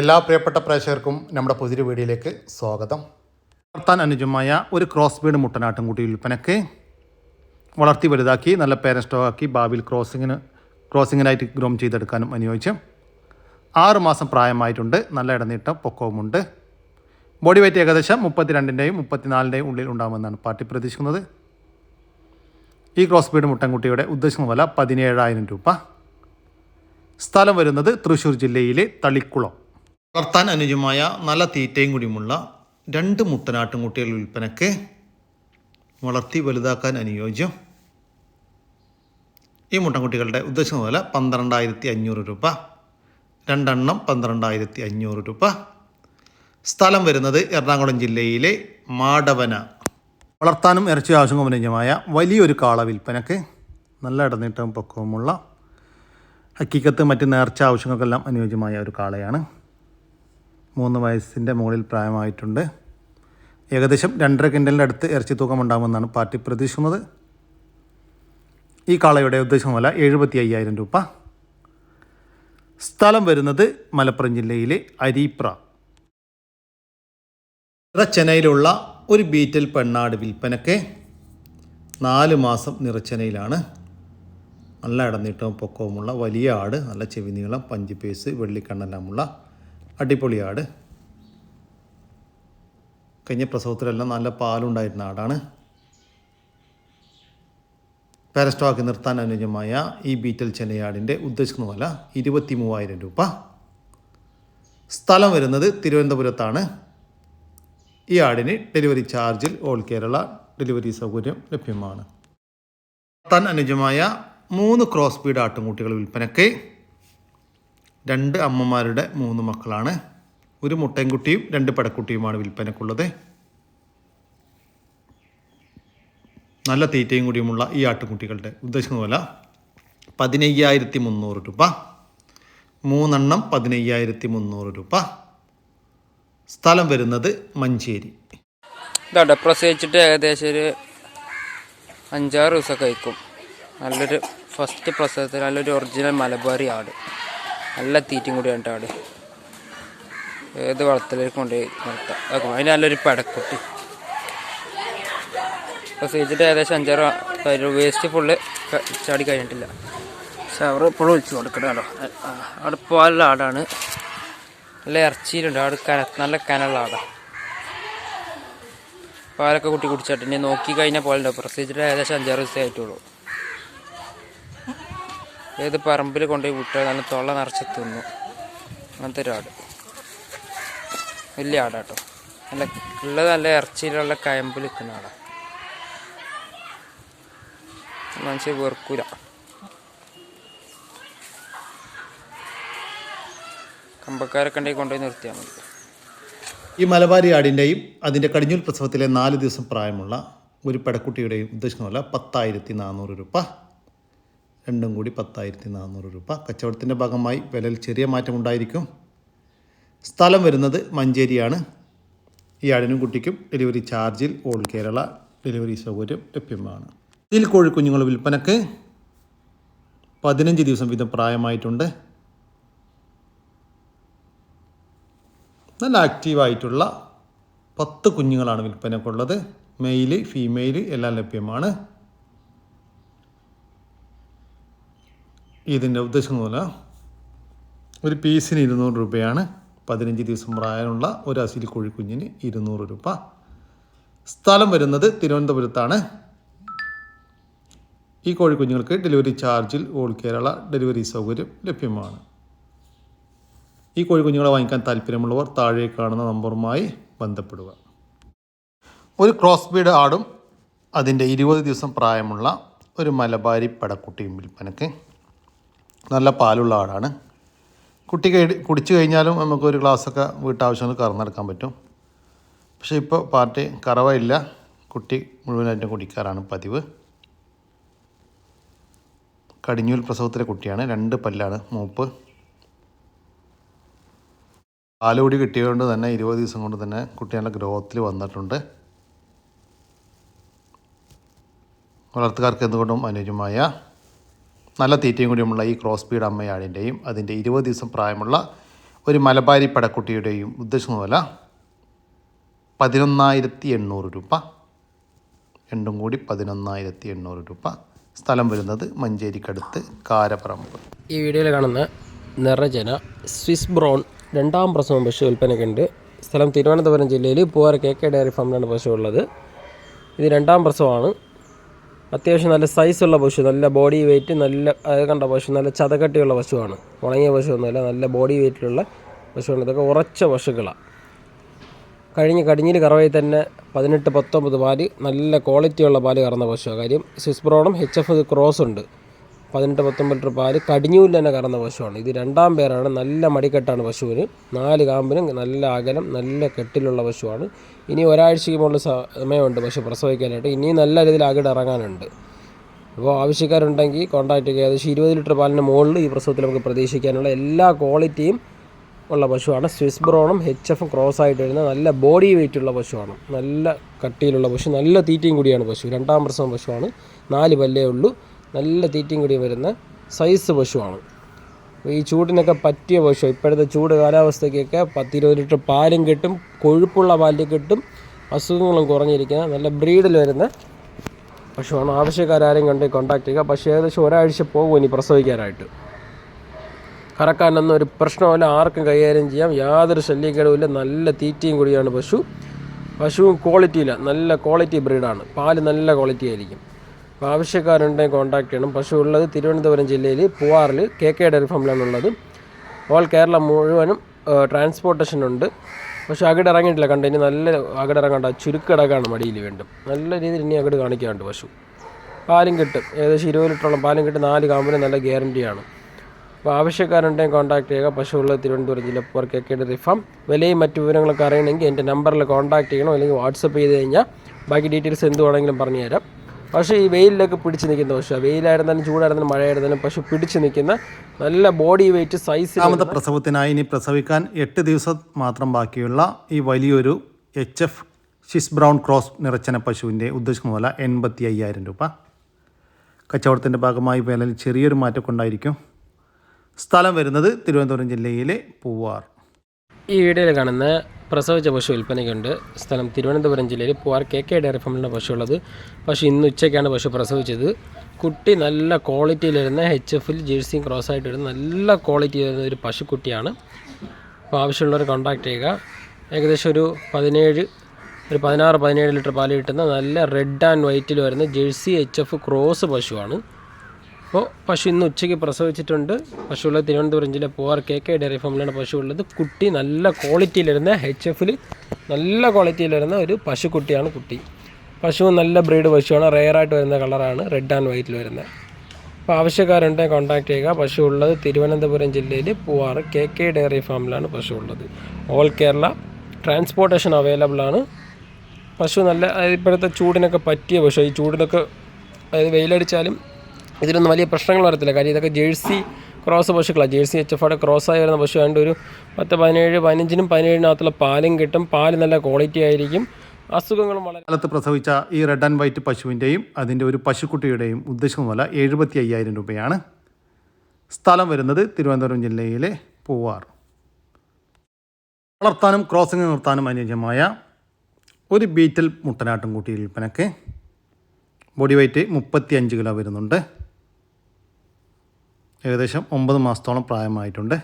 എല്ലാ പ്രിയപ്പെട്ട പ്രേക്ഷകർക്കും നമ്മുടെ പുതിയൊരു വീഡിയോയിലേക്ക് സ്വാഗതം. വളർത്താൻ അനുജമായ ഒരു ക്രോസ് ബീഡ് മുട്ടനാട്ടുംകുട്ടി വിൽപ്പനയ്ക്ക് വളർത്തി വലുതാക്കി നല്ല പേരൻ ആക്കി ഭാവിയിൽ ക്രോസിങ്ങിന് ക്രോസിങ്ങിനായിട്ട് ഗ്രോം ചെയ്തെടുക്കാനും അനുയോജ്യം. ആറ് മാസം പ്രായമായിട്ടുണ്ട് നല്ല ഇടനീട്ടം പൊക്കവുമുണ്ട്. ബോഡി വെയിറ്റ് ഏകദേശം മുപ്പത്തിരണ്ടിന്റെയും മുപ്പത്തിനാലിന്റെയും ഉള്ളിൽ ഉണ്ടാകുമെന്നാണ് പാർട്ടി പ്രതീക്ഷിക്കുന്നത്. ഈ ക്രോസ് ബീഡ് മുട്ടൻകുട്ടിയുടെ ഉദ്ദേശിക്കുന്ന വില പതിനേഴായിരം രൂപ. സ്ഥലം വരുന്നത് തൃശ്ശൂർ ജില്ലയിലെ തളിക്കുളം. വളർത്താൻ അനുജമായ നല്ല തീറ്റയും കൂടിയുമുള്ള രണ്ട് മുട്ടനാട്ടുംകുട്ടികൾ വിൽപ്പനയ്ക്ക് വളർത്തി വലുതാക്കാൻ അനുയോജ്യം. ഈ മുട്ടൻകുട്ടികളുടെ ഉദ്ദേശം വില പന്ത്രണ്ടായിരത്തി അഞ്ഞൂറ് രൂപ രണ്ടെണ്ണം പന്ത്രണ്ടായിരത്തി അഞ്ഞൂറ് രൂപ. സ്ഥലം വരുന്നത് എറണാകുളം ജില്ലയിലെ മാടവന. വളർത്താനും ഇറച്ചി ആവശ്യങ്ങൾ അനുജമായ വലിയൊരു കാള വിൽപ്പനക്ക് നല്ല ഇടനീട്ടവും പൊക്കവുമുള്ള ഹക്കീക്കത്ത് മറ്റ് നേർച്ച ആവശ്യങ്ങൾക്കെല്ലാം അനുയോജ്യമായ ഒരു കാളയാണ്. മൂന്ന് വയസ്സിന്റെ മുകളിൽ പ്രായമായിട്ടുണ്ട്. ഏകദേശം രണ്ടര കിൻഡലിന്റെ അടുത്ത് ഇറച്ചി തൂക്കം ഉണ്ടാകുമെന്നാണ് പാർട്ടി പ്രതീക്ഷിക്കുന്നത്. ഈ കാളയുടെ ഉദ്ദേശം വില എഴുപത്തി അയ്യായിരം രൂപ. സ്ഥലം വരുന്നത് മലപ്പുറം ജില്ലയിലെ അരീപ്ര. നിറച്ചനയിലുള്ള ഒരു ബീറ്റൽ പെണ്ണാട് വിൽപ്പനയ്ക്ക് നാല് മാസം നിറച്ചനയിലാണ് നല്ല ഇടനീട്ടവും പൊക്കവുമുള്ള വലിയ ആട് നല്ല ചെവി നീളം പേസ് വെള്ളിക്കണ്ണെല്ലാമുള്ള അടിപൊളി ആട്. കഴിഞ്ഞ പ്രസവത്തിലെല്ലാം നല്ല പാലുണ്ടായിരുന്ന ആടാണ്. പാരസ്റ്റോക്ക് നിർത്താൻ അനുയോജ്യമായ ഈ ബീറ്റൽ ചെന്നൈയാടിന്റെ ഉദ്ദേശിക്കുന്ന വില ഇരുപത്തി മൂവായിരം രൂപ. സ്ഥലം വരുന്നത് തിരുവനന്തപുരത്താണ്. ഈ ആടിന് ഡെലിവറി ചാർജിൽ ഓൾ കേരള ഡെലിവറി സൗകര്യം ലഭ്യമാണ്. താൻ അനുജമായ മൂന്ന് ക്രോസ് ബീഡ് ആട്ടുംകുട്ടികൾ വിൽപ്പനയ്ക്ക് രണ്ട് അമ്മമാരുടെ മൂന്ന് മക്കളാണ്. ഒരു മുട്ടൻകുട്ടിയും രണ്ട് പടക്കുട്ടിയുമാണ് വിൽപ്പനക്കുള്ളത് നല്ല തീറ്റയും കൂടിയുമുള്ള ഈ ആട്ടുകുട്ടികളുടെ ഉദ്ദേശിക്കുന്ന പോലെ പതിനയ്യായിരത്തി മുന്നൂറ് രൂപ. മൂന്നെണ്ണം പതിനയ്യായിരത്തി മുന്നൂറ് രൂപ. സ്ഥലം വരുന്നത് മഞ്ചേരി. ഇതാട്ടെ പ്രസവിച്ചിട്ട് ഏകദേശം ഒരു അഞ്ചാറ് ദിവസമൊക്കെ കഴിക്കും. നല്ലൊരു ഫസ്റ്റ് പ്രസവത്തിൽ നല്ലൊരു ഒറിജിനൽ മലബാറി ആട്. നല്ല തീറ്റയും കൂടി ഉണ്ട് അവിടെ ഏത് വളത്തിലേക്ക് കൊണ്ടുപോയി അതൊക്കെ അതിന് നല്ലൊരു പടക്കുട്ടി. പ്രസവിച്ചിട്ട് ഏകദേശം അഞ്ചാറ് വേസ്റ്റ് ഫുള്ള് ചാടി കഴിഞ്ഞിട്ടില്ല. പക്ഷെ അവർ ഇപ്പോഴും ഒഴിച്ചു കേട്ടോ അവിടെ പോകാനുള്ള ആടാണ്. നല്ല ഇറച്ചിയിലുണ്ട്. അവിടെ കന നല്ല കനുള്ള ആടാണ് പാലൊക്കെ കുട്ടി കുടിച്ചിട്ട് ഇനി നോക്കി കഴിഞ്ഞാൽ പോലെ ഉണ്ടാവും പ്രൊസീജിയർ ഏകദേശം അഞ്ചാറ് ദിവസമേ ആയിട്ടുള്ളൂ. ഏത് പറമ്പിൽ കൊണ്ടുപോയി വിട്ടാൽ നല്ല തൊള്ള നിറച്ച് തിന്നു. അങ്ങനത്തെ ഒരു ആട്. വലിയ ആടാട്ടോ. നല്ല ഉള്ളത് നല്ല ഇറച്ചിയിലുള്ള കയമ്പിൽ നിൽക്കുന്ന ആടാ. മനുഷ്യ വെറുക്കൂല. കമ്പക്കാരൊക്കെ ഉണ്ടെങ്കിൽ കൊണ്ടുപോയി നിർത്തിയാൽ മതി. ഈ മലബാരി ആടിന്റെയും അതിന്റെ കടിഞ്ഞൂൽ പ്രസവത്തിലെ നാല് ദിവസം പ്രായമുള്ള ഒരു പെടക്കുട്ടിയുടെയും ഉദ്ദേശിക്കുന്ന വില പത്തായിരത്തി നാനൂറ് രൂപ. രണ്ടും കൂടി പത്തായിരത്തി നാനൂറ് രൂപ. കച്ചവടത്തിന്റെ ഭാഗമായി വിലയിൽ ചെറിയ മാറ്റം ഉണ്ടായിരിക്കും. സ്ഥലം വരുന്നത് മഞ്ചേരിയാണ്. ഈ ആടിനും കുട്ടിക്കും ഡെലിവറി ചാർജിൽ ഓൾ കേരള ഡെലിവറി സൗകര്യം ലഭ്യമാണ്. ഇതിൽ കോഴിക്കുഞ്ഞുങ്ങൾ വിൽപ്പനക്ക് പതിനഞ്ച് ദിവസം വീതം പ്രായമായിട്ടുണ്ട്. നല്ല ആക്റ്റീവായിട്ടുള്ള പത്ത് കുഞ്ഞുങ്ങളാണ് വിൽപ്പനക്കുള്ളത്. മെയിൽ ഫീമെയിൽ എല്ലാം ലഭ്യമാണ്. ഇതിന്റെ ഉദ്ദേശം പോലെ ഒരു പീസിന് ഇരുന്നൂറ് രൂപയാണ്. പതിനഞ്ച് ദിവസം പ്രായമുള്ള ഒരു അസിൽ കോഴിക്കുഞ്ഞിന് ഇരുന്നൂറ് രൂപ. സ്ഥലം വരുന്നത് തിരുവനന്തപുരത്താണ്. ഈ കോഴിക്കുഞ്ഞുങ്ങൾക്ക് ഡെലിവറി ചാർജിൽ ഓൾ കേരള ഡെലിവറി സൗകര്യം ലഭ്യമാണ്. ഈ കോഴിക്കുഞ്ഞുങ്ങളെ വാങ്ങിക്കാൻ താല്പര്യമുള്ളവർ താഴെ കാണുന്ന നമ്പറുമായി ബന്ധപ്പെടുക. ഒരു ക്രോസ് ബീഡ് ആടും അതിന്റെ ഇരുപത് ദിവസം പ്രായമുള്ള ഒരു മലബാരി പടക്കുട്ടിയും വിൽപ്പനക്ക്. നല്ല പാലുള്ള ആടാണ് കുട്ടി കഴി കുടിച്ചു കഴിഞ്ഞാലും നമുക്ക് ഒരു ഗ്ലാസ്സൊക്കെ വീട്ടാവശ്യങ്ങൾ കറന്നെടുക്കാൻ പറ്റും. പക്ഷേ ഇപ്പോൾ പാർട്ടി കറവയില്ല. കുട്ടി മുഴുവനായിട്ടും കുടിക്കാറാണ് പതിവ്. കടിഞ്ഞൂൽ പ്രസവത്തിലെ കുട്ടിയാണ്. രണ്ട് പല്ലാണ് മൂപ്പ്. പാലുകൂടി കിട്ടിയതുകൊണ്ട് തന്നെ ഇരുപത് ദിവസം കൊണ്ട് തന്നെ കുട്ടി നല്ല ഗ്രോത്തിൽ വന്നിട്ടുണ്ട്. വളർത്തുകാർക്ക് എന്തുകൊണ്ടും അനുയോജ്യമായ നല്ല തീറ്റയും കൂടിയുമുള്ള ഈ ക്രോസ് ബീഡ് അമ്മയാടിന്റെയും അതിന്റെ ഇരുപത് ദിവസം പ്രായമുള്ള ഒരു മലബാരി പടക്കുട്ടിയുടെയും ഉദ്ദേശിക്കുന്ന വില പതിനൊന്നായിരത്തി എണ്ണൂറ് രൂപ. രണ്ടും കൂടി പതിനൊന്നായിരത്തി എണ്ണൂറ് രൂപ. സ്ഥലം വരുന്നത് മഞ്ചേരിക്കടുത്ത് കാരപ്പറമ്പ്. ഈ വീഡിയോയിൽ കാണുന്ന നിറജന സ്വിസ് ബ്രൗൺ രണ്ടാം പ്രസവം പശു വിൽപ്പനയ്ക്കുണ്ട് സ്ഥലം തിരുവനന്തപുരം ജില്ലയിൽ പൂവാർ കെ കെ ഡയറി ഫാമിലാണ് പശു ഉള്ളത്. ഇത് രണ്ടാം പ്രസവമാണ്. അത്യാവശ്യം നല്ല സൈസുള്ള പശു നല്ല ബോഡി വെയിറ്റ് നല്ല കണ്ട പശു നല്ല ചതകട്ടിയുള്ള പശുവാണ്. ഉണങ്ങിയ പശുവൊന്നുമല്ല നല്ല ബോഡി വെയിറ്റിലുള്ള പശുവാണ്. ഇതൊക്കെ ഉറച്ച പശുക്കളാണ് കഴിഞ്ഞ കടിഞ്ഞിൽ കറവയിൽ തന്നെ പതിനെട്ട് പത്തൊമ്പത് പാൽ നല്ല ക്വാളിറ്റിയുള്ള പാൽ കറന്ന പശുവാണ് കാര്യം സ്വിസ് ബ്രോണും എച്ച് എഫ് ക്രോസ് ഉണ്ട്. പതിനെട്ട് പത്തൊമ്പത് ലിറ്റർ പാൽ കടിഞ്ഞൂരിൽ തന്നെ കറന്ന പശുവാണ്. ഇത് രണ്ടാം പേരാണ്. നല്ല മടിക്കെട്ടാണ് പശുവിന്. നാല് കാമ്പിനും നല്ല അകലം നല്ല കെട്ടിലുള്ള പശുവാണ്. ഇനി ഒരാഴ്ചയ്ക്ക് മുകളിൽ സമയമുണ്ട് പശു പ്രസവിക്കാനായിട്ട്. ഇനിയും നല്ല രീതിയിൽ അകിട് ഇറങ്ങാനുണ്ട്. അപ്പോൾ ആവശ്യക്കാരുണ്ടെങ്കിൽ കോൺടാക്റ്റ് ചെയ്യുക ഏകദേശം ഇരുപത് ലിറ്റർ പാലിന് മുകളിൽ ഈ പ്രസവത്തിൽ നമുക്ക് പ്രതീക്ഷിക്കാനുള്ള എല്ലാ ക്വാളിറ്റിയും ഉള്ള പശുവാണ്. സ്വിസ് ബ്രോണും എച്ച് എഫും ക്രോസ് ആയിട്ട് വരുന്ന നല്ല ബോഡി വെയിറ്റ് ഉള്ള പശുവാണ്. നല്ല കട്ടിയിലുള്ള പശു നല്ല തീറ്റയും കൂടിയാണ് പശു. രണ്ടാം പ്രസവം പശുവാണ്. നാല് പല്ലേ ഉള്ളൂ. നല്ല തീറ്റയും കൂടി വരുന്ന സൈസ് പശുവാണ്. ഈ ചൂടിനൊക്കെ പറ്റിയ പശു ഇപ്പോഴത്തെ ചൂട് കാലാവസ്ഥയ്ക്കൊക്കെ പത്തിരുപത് ലിറ്റർ പാലും കിട്ടും കൊഴുപ്പുള്ള പാലിൽ കിട്ടും അസുഖങ്ങളും കുറഞ്ഞിരിക്കുന്ന നല്ല ബ്രീഡിൽ വരുന്ന പശുവാണ്. ആവശ്യക്കാരും കണ്ട് കോൺടാക്ട് ചെയ്യുക. പക്ഷേ ഏകദേശം ഒരാഴ്ച പോകും ഇനി പ്രസവിക്കാനായിട്ട്. കറക്കാനൊന്നും ഒരു പ്രശ്നമല്ല ആർക്കും കൈകാര്യം ചെയ്യാം. യാതൊരു ശല്യക്കേടുമില്ല നല്ല തീറ്റയും കൂടിയാണ് പശു. പശുവും ക്വാളിറ്റിയില്ല നല്ല ക്വാളിറ്റി ബ്രീഡാണ് പാൽ നല്ല ക്വാളിറ്റി ആയിരിക്കും. ആവശ്യക്കാരുണ്ടെങ്കിൽ കോൺടാക്ട് ചെയ്യണം. പക്ഷേ ഉള്ളത് തിരുവനന്തപുരം ജില്ലയിൽ പൂവാറിൽ കെ കെ ഡയറി ഫാമിലാണുള്ളത്. ഓൾ കേരള മുഴുവനും ട്രാൻസ്പോർട്ടേഷൻ ഉണ്ട്. പക്ഷേ അകിട് ഇറങ്ങിയിട്ടില്ല കണ്ടു? ഇനി നല്ല അകിട് ഇറങ്ങണ്ട ചുരുക്കിടക്കാണ് മടിയിൽ വീണ്ടും. നല്ല രീതിയിൽ ഇനി അകിട് കാണിക്കാണ്ട് പശു. പാലും കിട്ടും. ഏകദേശം ഇരുപത് ലിറ്ററോളം പാലും കിട്ടും. നാല് കാമ്പിന് നല്ല ഗ്യാരണ്ടിയാണ് അപ്പോൾ ആവശ്യക്കാരുണ്ടെങ്കിൽ കോൺടാക്ട് ചെയ്യുക. പശുവുള്ള തിരുവനന്തപുരം ജില്ല പോർ കെ കെ ഫാം. വിലയും മറ്റു വിവരങ്ങളൊക്കെ അറിയണമെങ്കിൽ എന്റെ നമ്പറിൽ കോൺടാക്ട് ചെയ്യണം? അല്ലെങ്കിൽ വാട്സപ്പ് ചെയ്ത് കഴിഞ്ഞാൽ ബാക്കി ഡീറ്റെയിൽസ് എന്ത് വേണമെങ്കിലും പറഞ്ഞു തരാം പക്ഷേ ഈ വെയിലിലൊക്കെ പിടിച്ച് നിൽക്കുന്ന പശു വെയിലായിരുന്നാലും ചൂടായിരുന്നാലും മഴയായിരുന്നാലും പശു പിടിച്ച് നിൽക്കുന്ന നല്ല ബോഡി വെയിറ്റ് സൈസ് രണ്ടാമത്തെ പ്രസവത്തിനായി ഇനി പ്രസവിക്കാൻ എട്ട് ദിവസം മാത്രം ബാക്കിയുള്ള ഈ വലിയൊരു H F Swiss brown cross നിറച്ചന പശുവിന്റെ ഉദ്ദേശിക്കുന്ന വില എൺപത്തി അയ്യായിരം രൂപ. കച്ചവടത്തിന്റെ ഭാഗമായി വിലയിൽ ചെറിയൊരു മാറ്റം കൊണ്ടായിരിക്കും. സ്ഥലം വരുന്നത് തിരുവനന്തപുരം ജില്ലയിലെ പൂവാർ. ഈ വീഡിയോയിൽ കാണുന്ന പ്രസവിച്ച പശു വിൽപ്പനയ്ക്കുണ്ട്. സ്ഥലം തിരുവനന്തപുരം ജില്ലയിൽ പൂവാർ കെ കെ ഡയറി ഫാമിലാണ് പശു ഉള്ളത് പശു ഇന്ന് ഉച്ചയ്ക്കാണ് പശു പ്രസവിച്ചത്. കുട്ടി നല്ല ക്വാളിറ്റിയിൽ വരുന്ന എച്ച് എഫിൽ ജേഴ്സി ക്രോസ് ആയിട്ട് വരുന്ന നല്ല ക്വാളിറ്റി വരുന്ന ഒരു പശുക്കുട്ടിയാണ്. അപ്പോൾ ആവശ്യമുള്ളവർ കോൺടാക്ട് ചെയ്യുക. ഏകദേശം ഒരു പതിനേഴ് ഒരു പതിനാറ് പതിനേഴ് ലിറ്റർ പാൽ കിട്ടുന്ന നല്ല റെഡ് ആൻഡ് വൈറ്റിൽ വരുന്ന ജേഴ്സി എച്ച് എഫ് ക്രോസ് പശുവാണ്. അപ്പോൾ പശു ഇന്ന് ഉച്ചയ്ക്ക് പ്രസവിച്ചിട്ടുണ്ട്. പശുള്ള തിരുവനന്തപുരം ജില്ല പൂവാർ കെ കെ ഡയറി ഫാമിലാണ് പശു ഉള്ളത്. കുട്ടി നല്ല ക്വാളിറ്റിയിലിരുന്ന എച്ച് എഫിൽ നല്ല ക്വാളിറ്റിയിലിരുന്ന ഒരു പശുക്കുട്ടിയാണ് കുട്ടി. പശു നല്ല ബ്രീഡ് പശുവാണ്. റെയറായിട്ട് വരുന്ന കളറാണ്. റെഡ് ആൻഡ് വൈറ്റിൽ വരുന്നത്. അപ്പോൾ ആവശ്യക്കാരുണ്ടെങ്കിൽ കോൺടാക്ട് ചെയ്യുക. പശു ഉള്ളത് തിരുവനന്തപുരം ജില്ലയിൽ പൂവാർ കെ കെ ഡയറി ഫാമിലാണ് പശു ഉള്ളത്. ഓൾ കേരള ട്രാൻസ്പോർട്ടേഷൻ അവൈലബിൾ ആണ്. പശു നല്ല ഇപ്പോഴത്തെ ചൂടിനൊക്കെ പറ്റിയ പശു. ഈ ചൂടിനൊക്കെ അതായത് വെയിലടിച്ചാലും ഇതിലൊന്നും വലിയ പ്രശ്നങ്ങൾ വരത്തില്ല. കാര്യം ഇതൊക്കെ ജേഴ്സി ക്രോസ് പശുക്കളാണ് ജേഴ്സി എച്ച് എഫ് ക്രോസ് ആയി വരുന്ന പശു ആയതുകൊണ്ട് ഒരു പത്ത് പതിനേഴ് പതിനഞ്ചിനും പതിനേഴിനകത്തുള്ള പാലും കിട്ടും. പാൽ നല്ല ക്വാളിറ്റി ആയിരിക്കും. അസുഖങ്ങളും വളരെ കാലത്ത് പ്രസവിച്ച ഈ റെഡ് ആൻഡ് വൈറ്റ് പശുവിന്റെയും അതിന്റെ ഒരു പശുക്കുട്ടിയുടെയും ഉദ്ദേശം വില എഴുപത്തി അയ്യായിരം രൂപയാണ്. സ്ഥലം വരുന്നത് തിരുവനന്തപുരം ജില്ലയിലെ പൂവാർ. വളർത്താനും ക്രോസിംഗ് നിർത്താനും അനുയോജ്യമായ ഒരു ബീറ്റൽ മുട്ടനാട്ടും കൂട്ടി വിൽപ്പനക്ക്. ബോഡി വെയ്റ്റ് മുപ്പത്തി അഞ്ച് കിലോ വരുന്നുണ്ട്. ഏകദേശം ഒമ്പത് മാസത്തോളം പ്രായമായിട്ടുണ്ട്.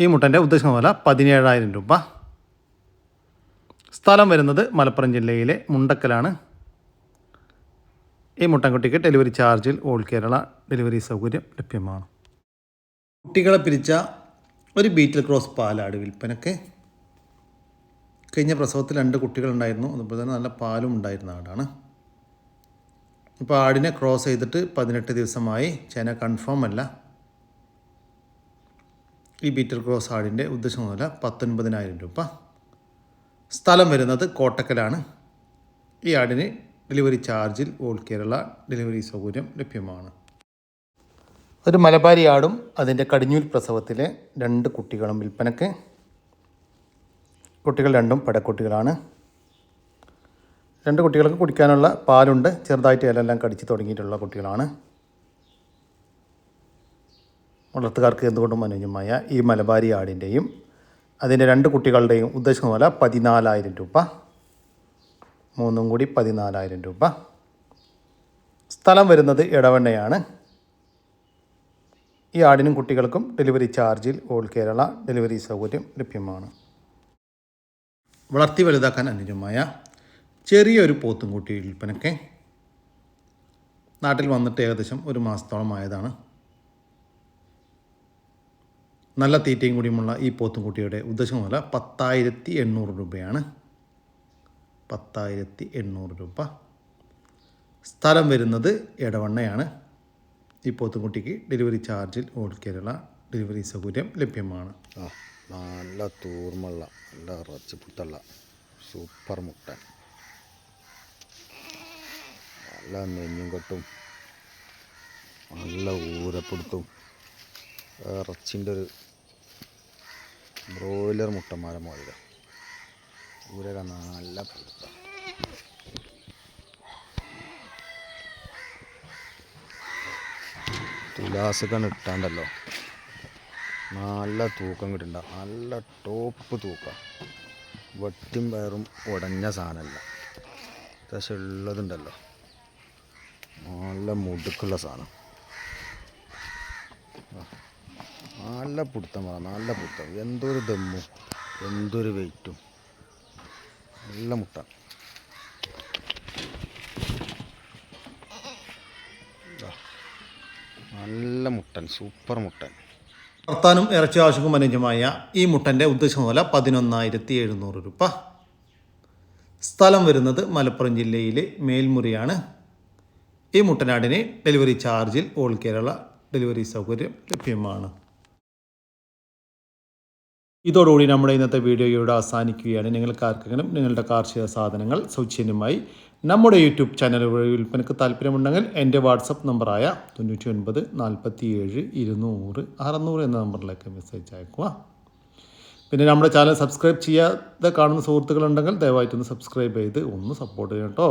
ഈ മുട്ടന്റെ ഉദ്ദേശിക്കുന്ന വില പതിനേഴായിരം രൂപ. സ്ഥലം വരുന്നത് മലപ്പുറം ജില്ലയിലെ മുണ്ടക്കലാണ്. ഈ മുട്ടൻകുട്ടിക്ക് ഡെലിവറി ചാർജിൽ ഓൾ കേരള ഡെലിവറി സൗകര്യം ലഭ്യമാണ്. കുട്ടികളെ പിരിച്ച ഒരു ബീറ്റിൽ ക്രോസ് പാലാട് വിൽപ്പനക്ക് കഴിഞ്ഞ പ്രസവത്തിൽ രണ്ട് കുട്ടികളുണ്ടായിരുന്നു. അതുപോലെ തന്നെ നല്ല പാലും ഉണ്ടായിരുന്ന ആടാണ്. ഇപ്പോൾ ആടിനെ ക്രോസ് ചെയ്തിട്ട് പതിനെട്ട് ദിവസമായി ചേന കൺഫേം അല്ല. ഈ ബീറ്റൽ ക്രോസ് ആടിന്റെ ഉദ്ദേശം മുതല പത്തൊൻപതിനായിരം രൂപ. സ്ഥലം വരുന്നത് കോട്ടക്കലാണ്. ഈ ആടിന് ഡെലിവറി ചാർജിൽ ഓൾ കേരള ഡെലിവറി സൗകര്യം ലഭ്യമാണ്. ഒരു മലബാരി ആടും അതിന്റെ കടിഞ്ഞൂൽ പ്രസവത്തിലെ രണ്ട് കുട്ടികളും വിൽപ്പനക്ക് കുട്ടികൾ രണ്ടും പടക്കുട്ടികളാണ്. രണ്ട് കുട്ടികൾക്ക് കുടിക്കാനുള്ള പാലുണ്ട്. ചെറുതായിട്ട് ഇലെല്ലാം കടിച്ച് തുടങ്ങിയിട്ടുള്ള കുട്ടികളാണ്. വളർത്തുകാർക്ക് എന്തുകൊണ്ടും അനുയോജ്യമായ ഈ മലബാരി ആടിന്റെയും അതിന്റെ രണ്ട് കുട്ടികളുടെയും ഉദ്ദേശിക്കുന്ന പോലെ പതിനാലായിരം രൂപ. മൂന്നും കൂടി പതിനാലായിരം രൂപ. സ്ഥലം വരുന്നത് ഇടവണ്ണയാണ് ഈ ആടിനും കുട്ടികൾക്കും ഡെലിവറി ചാർജിൽ ഓൾ കേരള ഡെലിവറി സൗകര്യം ലഭ്യമാണ്. വളർത്തി വലുതാക്കാൻ അനുയോജ്യമായ ചെറിയൊരു പോത്തുംകുട്ടി വിൽപ്പനയ്ക്ക്. നാട്ടിൽ വന്നിട്ട് ഏകദേശം ഒരു മാസത്തോളം ആയതാണ്. നല്ല തീറ്റയും കൂടിയുമുള്ള ഈ പോത്തുംകുട്ടിയുടെ ഉദ്ദേശം വില പത്തായിരത്തി എണ്ണൂറ് രൂപയാണ്. പത്തായിരത്തി എണ്ണൂറ് രൂപ. സ്ഥലം വരുന്നത് എടവണ്ണയാണ്. ഈ പോത്തുംകുട്ടിക്ക് ഡെലിവറി ചാർജിൽ ഓൾ കേരള ഡെലിവറി സൗകര്യം ലഭ്യമാണ്. നല്ല തൂർമുള്ള നല്ല ഇറച്ചിപ്പുത്തുള്ള സൂപ്പർ മുട്ടൻ നല്ല നെഞ്ഞും കെട്ടും. നല്ല ഊരപ്പെടുത്തും. ഇറച്ചിന്റെ ഒരു ബ്രോയിലർ മുട്ടന്മാരെ മുതൽ ഊരക നല്ല പിടുത്ത തുലാസൊക്കെ ഇട്ടാണ്ടല്ലോ. നല്ല തൂക്കം കിട്ടണ്ട. നല്ല ടോപ്പ് തൂക്കം. വെട്ടും പയറും ഉടഞ്ഞ സാധനമല്ല. അത്യാവശ്യം ഉള്ളതുണ്ടല്ലോ. നല്ല മുടുക്കുള്ള സാധനം. നല്ല പിടുത്തം വേണം നല്ല പിടുത്തം. എന്തൊരു ദമ്മും എന്തൊരു വെയിറ്റും നല്ല മുട്ട. നല്ല മുട്ടൻ സൂപ്പർ മുട്ടൻ. വർത്താനും ഇറച്ചി ആവശ്യക്കും അനുജമായ ഈ മുട്ടന്റെ ഉദ്ദേശം മുതല പതിനൊന്നായിരത്തി എഴുന്നൂറ് രൂപ. സ്ഥലം വരുന്നത് മലപ്പുറം ജില്ലയിലെ മേൽമുറിയാണ്. ഈ മുട്ടനാടിന് ഡെലിവറി ചാർജിൽ ഓൾ കേരള ഡെലിവറി സൗകര്യം ലഭ്യമാണ്. ഇതോടുകൂടി നമ്മുടെ ഇന്നത്തെ വീഡിയോ ഇവിടെ അവസാനിക്കുകയാണ്. നിങ്ങൾക്ക് ആർക്കെങ്കിലും നിങ്ങളുടെ കാർഷിക സാധനങ്ങൾ സൗജന്യമായി നമ്മുടെ യൂട്യൂബ് ചാനൽ വഴി വിൽപ്പനക്ക് താല്പര്യമുണ്ടെങ്കിൽ എന്റെ വാട്സപ്പ് നമ്പറായ തൊണ്ണൂറ്റി ഒൻപത് നാൽപ്പത്തി ഏഴ് ഇരുന്നൂറ് അറുന്നൂറ് എന്ന നമ്പറിലേക്ക് മെസ്സേജ് അയക്കുക. പിന്നെ നമ്മുടെ ചാനൽ സബ്സ്ക്രൈബ് ചെയ്യാതെ കാണുന്ന സുഹൃത്തുക്കളുണ്ടെങ്കിൽ ദയവായിട്ടൊന്ന് സബ്സ്ക്രൈബ് ചെയ്ത് ഒന്ന് സപ്പോർട്ട് ചെയ്യാം കേട്ടോ.